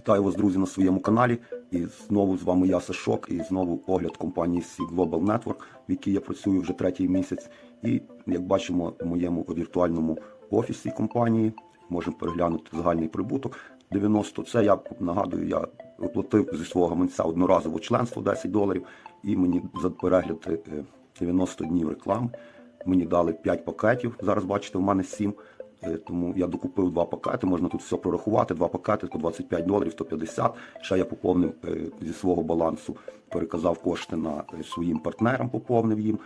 Вітаю вас, друзі, на своєму каналі. І знову з вами я Сашок, і знову огляд компанії Sea Global Network, в якій я працюю вже третій місяць. І як бачимо в моєму віртуальному офісі компанії, можемо переглянути загальний прибуток. 90. Це я нагадую, я оплатив зі свого гаманця одноразово членство 10 доларів, і мені за перегляд е, 90 днів реклами. Мені дали 5 пакетів. Зараз бачите, в мене 7. Е, Тому я докупив два пакети, можна тут все прорахувати. Два пакети по 25 доларів, 150. Ще я поповнив е, зі свого балансу, переказав кошти на е, своїм партнерам, поповнив їм.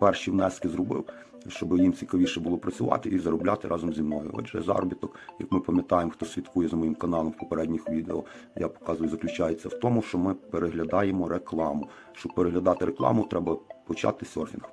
Перші внески зробив, щоб їм цікавіше було працювати і заробляти разом зі мною. Отже, заробіток, як ми пам'ятаємо, хто слідкує за моїм каналом в попередніх відео, я показую, заключається в тому, що ми переглядаємо рекламу. Щоб переглядати рекламу, треба почати серфінг.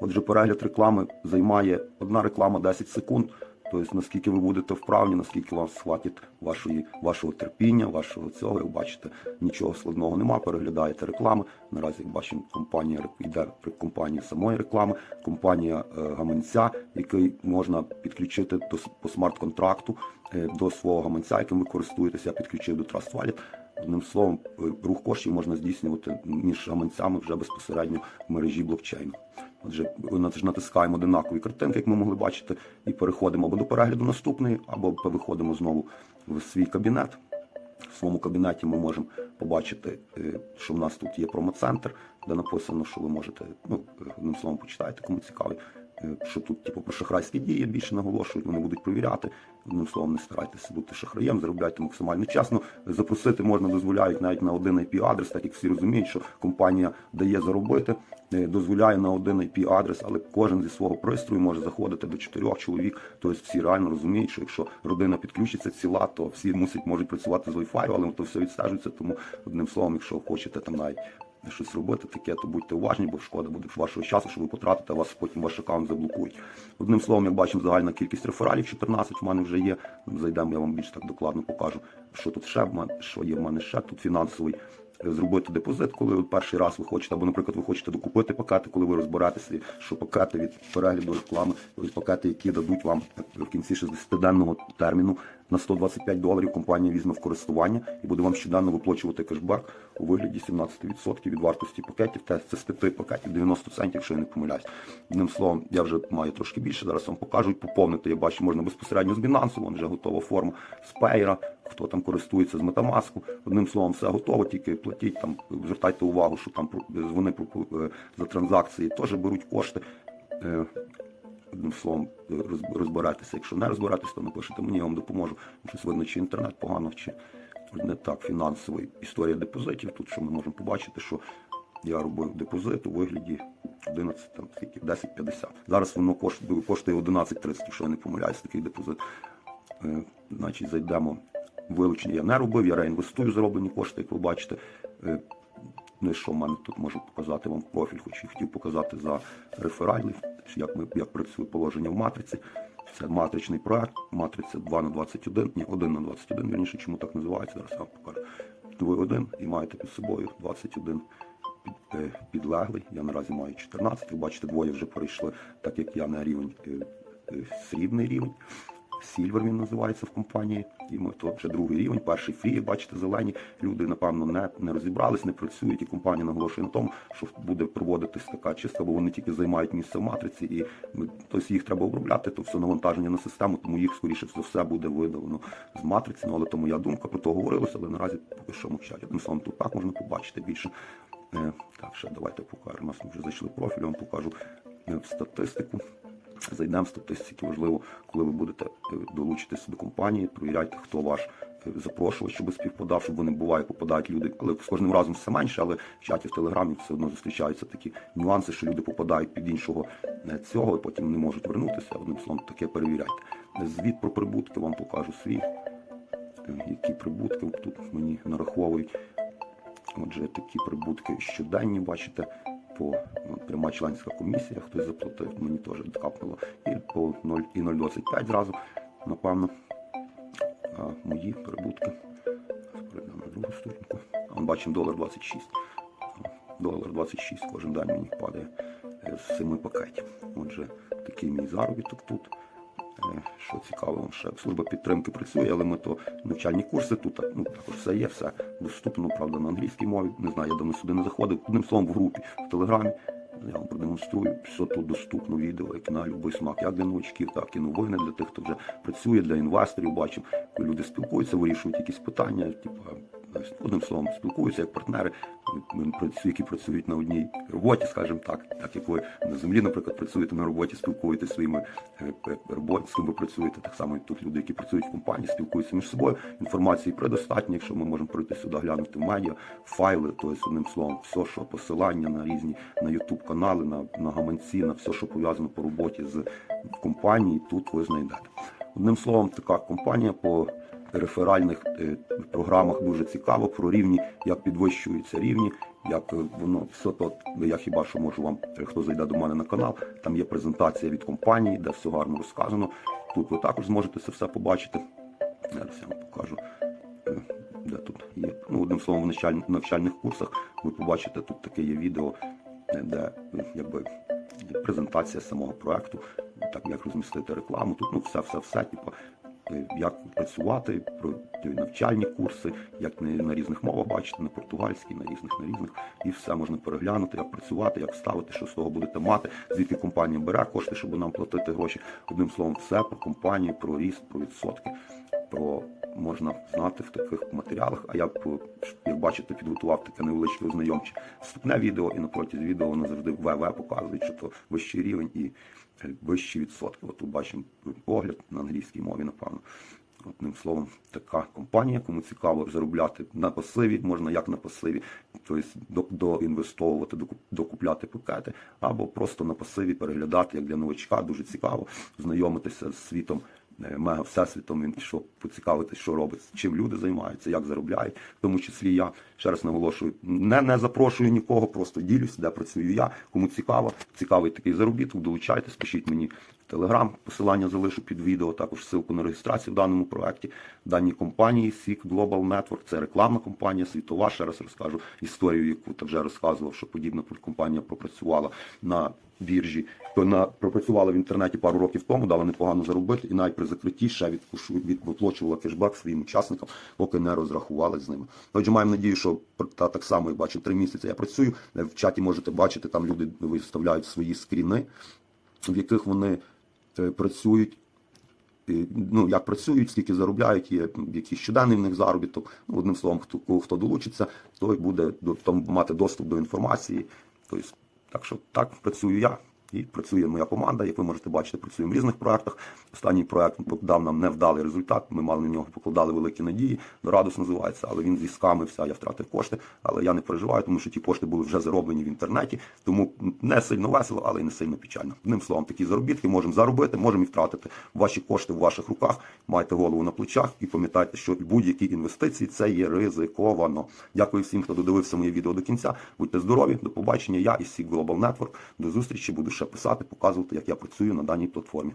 Отже, перегляд реклами займає одна реклама 10 секунд. Тобто, наскільки ви будете вправні, наскільки вам схватить вашої, вашого терпіння, вашого цього, як бачите, нічого складного нема. Переглядаєте реклами. Наразі, як бачимо, компанія йде при компанії самої реклами, компанія е, гаманця, який можна підключити до по смарт-контракту е, до свого гаманця, яким ви користуєтеся. Підключив до Trust Wallet. Одним словом, е, рух коштів можна здійснювати між гаманцями вже безпосередньо в мережі блокчейну. Отже, натискаємо одинакові картинки, як ми могли бачити, і переходимо або до перегляду наступної, або виходимо знову в свій кабінет. В своєму кабінеті ми можемо побачити, е, що в нас тут є промоцентр, де написано, що ви можете, ну, е, одним словом, почитайте, кому цікавий, що тут, типу, про шахрайські дії більше наголошують, вони будуть перевіряти. Одним словом, не старайтеся бути шахраєм, заробляйте максимально чесно. Запросити можна дозволяють навіть на один IP-адрес, так як всі розуміють, що компанія дає заробити, е, дозволяє на один IP-адрес, але кожен зі свого пристрою може заходити до чотирьох чоловік. Тобто всі реально розуміють, що якщо родина підключиться ціла, то всі мусять можуть працювати з Wi-Fi, але то все відстежується. Тому одним словом, якщо хочете там навіть щось робити таке, то будьте уважні, бо шкода буде вашого часу, що ви потратите, а вас потім ваш аккаунт заблокують. Одним словом, як бачимо, загальна кількість рефералів 14 в мене вже є. Зайдемо, я вам більш так докладно покажу, що тут ще що є в мене ще тут фінансовий. е, Зробити депозит, коли перший раз ви хочете, або, наприклад, ви хочете докупити пакети, коли ви розберетеся, що пакети від перегляду реклами, пакети, які дадуть вам в кінці 60-денного терміну на 125 доларів, компанія візьме в користування і буде вам щоденно виплачувати кешбек у вигляді 17% від вартості пакетів. Те це з 5 пакетів 90 центів, якщо я не помиляюсь. Одним словом, я вже маю трошки більше. Зараз вам покажу поповнити. Я бачу, можна безпосередньо з Binance, вон вже готова форма з Payer, хто там користується з Metamask. Одним словом, все готово, тільки платіть там, звертайте увагу, що там вони е, за транзакції теж беруть кошти. Одним словом, розбиратися. Якщо не розбиратися, то напишете мені, я вам допоможу. Щось видно, чи інтернет погано, чи не так фінансовий історія депозитів. Тут що ми можемо побачити, що я робив депозит у вигляді 11, там скільки 10,50. Зараз воно коштує, коштує 11,30, якщо я не помиляюсь, такий депозит. Е, Значить, зайдемо. Вилучення я не робив, я реінвестую зароблені кошти, як ви бачите. Е, Ну і що в мене тут можу показати вам профіль, хоч і хотів показати за реферальний, як, ми, як працює положення в матриці. Це матричний проект, матриця 2 на 21, ні, 1 на 21, вірніше, чому так називається, зараз я вам покажу. Ви один і маєте під собою 21 під, е, підлеглий. Я наразі маю 14. Ви бачите, двоє вже перейшли, так як я на рівень е, е, срібний рівень. Сільвер він називається в компанії. І ми то вже другий рівень, перший фрі, бачите, зелені. Люди, напевно, не, не розібрались, не працюють. І компанія наголошує на тому, що буде проводитись така чистка, бо вони тільки займають місце в матриці, і тобто їх треба обробляти, то все навантаження на систему, тому їх скоріше за все буде видалено з матриці. Ну, але то моя думка про то говорилося, але наразі поки що мовчать. Одним словом, тут так можна побачити більше. Е, так, ще давайте покажемо. У нас ми вже зайшли профіль, я вам покажу е, в статистику. Зайдемо в статистики, важливо, коли ви будете е, долучитися до компанії, провіряйте, хто ваш е, запрошувач, щоб співпадав, щоб вони буває, попадають люди, коли з кожним разом все менше, але в чаті в телеграмі все одно зустрічаються такі нюанси, що люди попадають під іншого е, цього, і потім не можуть вернутися. Одним словом, таке перевіряйте. Звіт про прибутки вам покажу свій, які прибутки тут мені нараховують. Отже, такі прибутки щоденні, бачите, по пряма членська комісія, хтось заплатив, мені теж капнуло. І по 0 і 0,25 зразу, напевно. А мої прибутки. Перейдемо на другу сторінку. А бачимо долар 26. Долар 26 кожен день мені падає е, з 7 пакетів. Отже, такий мій заробіток тут. Е, Що цікаво, ще служба підтримки працює, але ми то навчальні курси тут ну, також все є, все доступно, правда, на англійській мові. Не знаю, я давно сюди не заходив. Одним словом, в групі в Телеграмі. Я вам продемонструю, все тут доступно відео, як на будь-який смак, як для новачків, так і новини для тих, хто вже працює, для інвесторів. Бачимо, люди спілкуються, вирішують якісь питання, типу, одним словом, спілкуються як партнери, які працюють на одній роботі, скажімо так, так як ви на землі, наприклад, працюєте на роботі, спілкуєтеся своїми е, е, з ким ви працюєте, так само тут люди, які працюють в компанії, спілкуються між собою. Інформації предостатньо, якщо ми можемо пройти сюди, глянути в медіа, файли, то тобто, одним словом, все, що посилання на різні на YouTube канали, на, на гаманці, на все, що пов'язано по роботі з компанії, тут ви знайдете. Одним словом, така компанія по реферальних е, програмах дуже цікаво про рівні, як підвищуються рівні, як е, воно все то я хіба що можу вам, е, хто зайде до мене на канал, там є презентація від компанії, де все гарно розказано. Тут ви також зможете це все побачити. Зараз я вам покажу. Де тут є. Ну, одним словом, в навчаль- навчальних курсах ви побачите, тут таке є відео, де якби презентація самого проекту, так як розмістити рекламу. Тут ну все, все, все, типу, як працювати, про навчальні курси, як на, різних мовах бачити, на португальській, на різних, на різних, і все можна переглянути, як працювати, як ставити, що з того будете мати, звідки компанія бере кошти, щоб нам платити гроші. Одним словом, все про компанію, про ріст, про відсотки, про можна знати в таких матеріалах. А я по- як бачите, підготував таке невеличке ознайомче вступне відео, і напроти відео воно завжди ВВ показує, що то вищий рівень і е, вищі відсотки. От тут бачимо огляд на англійській мові, напевно. Одним словом, така компанія, кому цікаво заробляти на пасиві, можна як на пасиві, тобто до- доінвестовувати, доку- докупляти пакети, або просто на пасиві переглядати, як для новачка, дуже цікаво, знайомитися з світом мега всесвітом, він пішов поцікавитись, що робить, чим люди займаються, як заробляють. В тому числі я ще раз наголошую, не, не запрошую нікого, просто ділюсь, де працюю я. Кому цікаво, цікавий такий заробіток, долучайтесь, пишіть мені Телеграм, посилання залишу під відео, також ссылку на реєстрацію в даному проекті. Даній компанії SIG Global Network, це рекламна компанія, світова. Ще раз розкажу історію, яку так вже розказував, що подібна компанія пропрацювала на біржі, то на пропрацювала в інтернеті пару років тому, дала непогано заробити, і навіть при закритті ще відпушу- від- виплачувала кешбек своїм учасникам, поки не розрахували з ними. Отже, маємо надію, що та так само я бачу три місяці. Я працюю. В чаті можете бачити, там люди виставляють свої скріни, в яких вони е, працюють. Ну, як працюють, скільки заробляють, є якийсь щоденний в них заробіток. Ну, одним словом, хто, хто долучиться, той буде там, мати доступ до інформації. Тобто, так що так працюю я і працює моя команда. Як ви можете бачити, працюємо в різних проектах. Останній проект дав нам невдалий результат. Ми мали на нього покладали великі надії. Дорадус називається, але він зіскамився, я втратив кошти. Але я не переживаю, тому що ті кошти були вже зароблені в інтернеті. Тому не сильно весело, але й не сильно печально. Одним словом, такі заробітки можемо заробити, можемо і втратити. Ваші кошти в ваших руках, майте голову на плечах і пам'ятайте, що будь-які інвестиції це є ризиковано. Дякую всім, хто додивився моє відео до кінця. Будьте здорові, до побачення. Я Sea Global Network. До зустрічі буду ще писати, показувати, як я працюю на даній платформі.